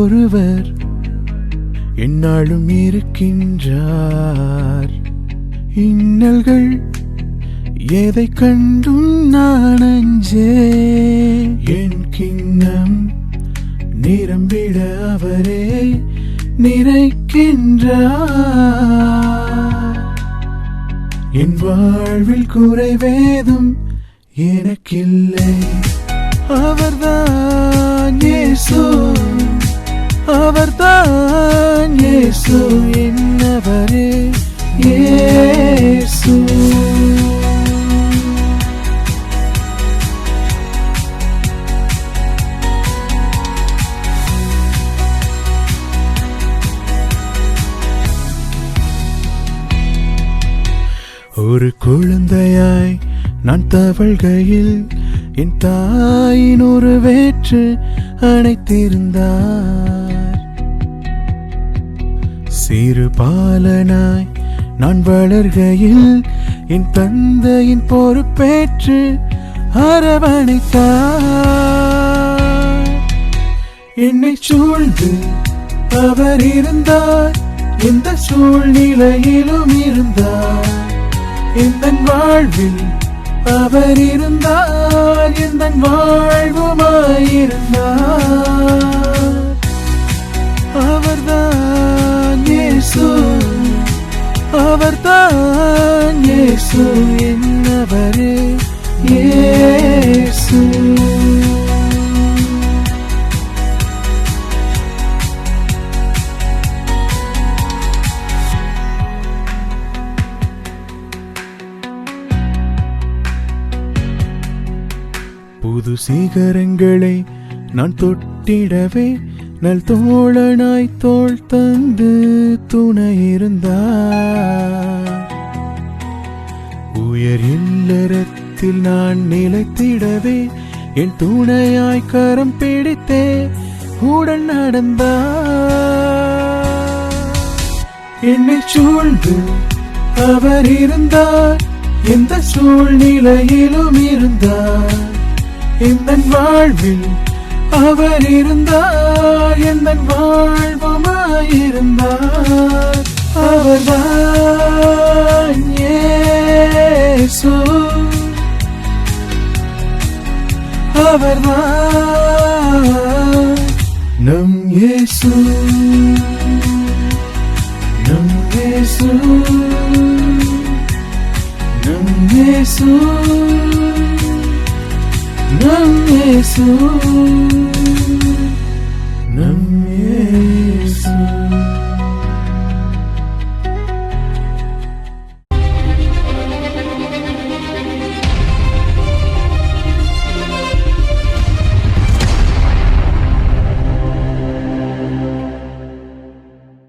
ஒருவர் என்னாலும் இருக்கின்றார். இன்னல்கள் எதை கண்டும் நான் அஞ்சே என் கிண்ணம் நிரம்பிட அவரே நிறைக்கின்றார் என் வாழ்வில் குறைவேதும் எனக்கில்லை. அவர்தான் இயேசு அவர்தான் இயேசு என்னவரே ஒரு குழந்தையாய் நான் தவழ்கையில் என் தாயின் ஒரு வேற்று அணைத்திருந்தார். சிறு பாலனாய் நான் வளர்கையில் என் தந்தையின் பொறுப்பேற்று அரவணைத்தார். என்னை சூழ்ந்து அவர் இருந்தார் எந்த சூழ்நிலையிலும் இருந்தார். எந்த வாழ்வில் அவர் இருந்தார் எந்த வாழ்வுமாயிருந்தார். அவர்தான் இயேசு அவர்தான் இயேசு. புது சிகரங்களை நான் தொட்டிடவே நல் தோழனாய் தோல் தந்து துணை இருந்தார் உயர் இல்லறத்தில் நான் நிலைத்திடவே என் துணையாய் கரம் பிடித்தே உடன் நடந்தார். என்னை சூழ்ந்து அவர் இருந்தார் எந்த சூழ்நிலையிலும் இருந்தார். எந்த வாழ்வில் அவர் இருந்தார் எந்த வாழ்வுமாயிருந்தார். அவர்தான் ஏசு அவர்தான் நம் இயேசு. நம் இயேசு. நம் இயேசு. நம் இயேசு நம் இயேசு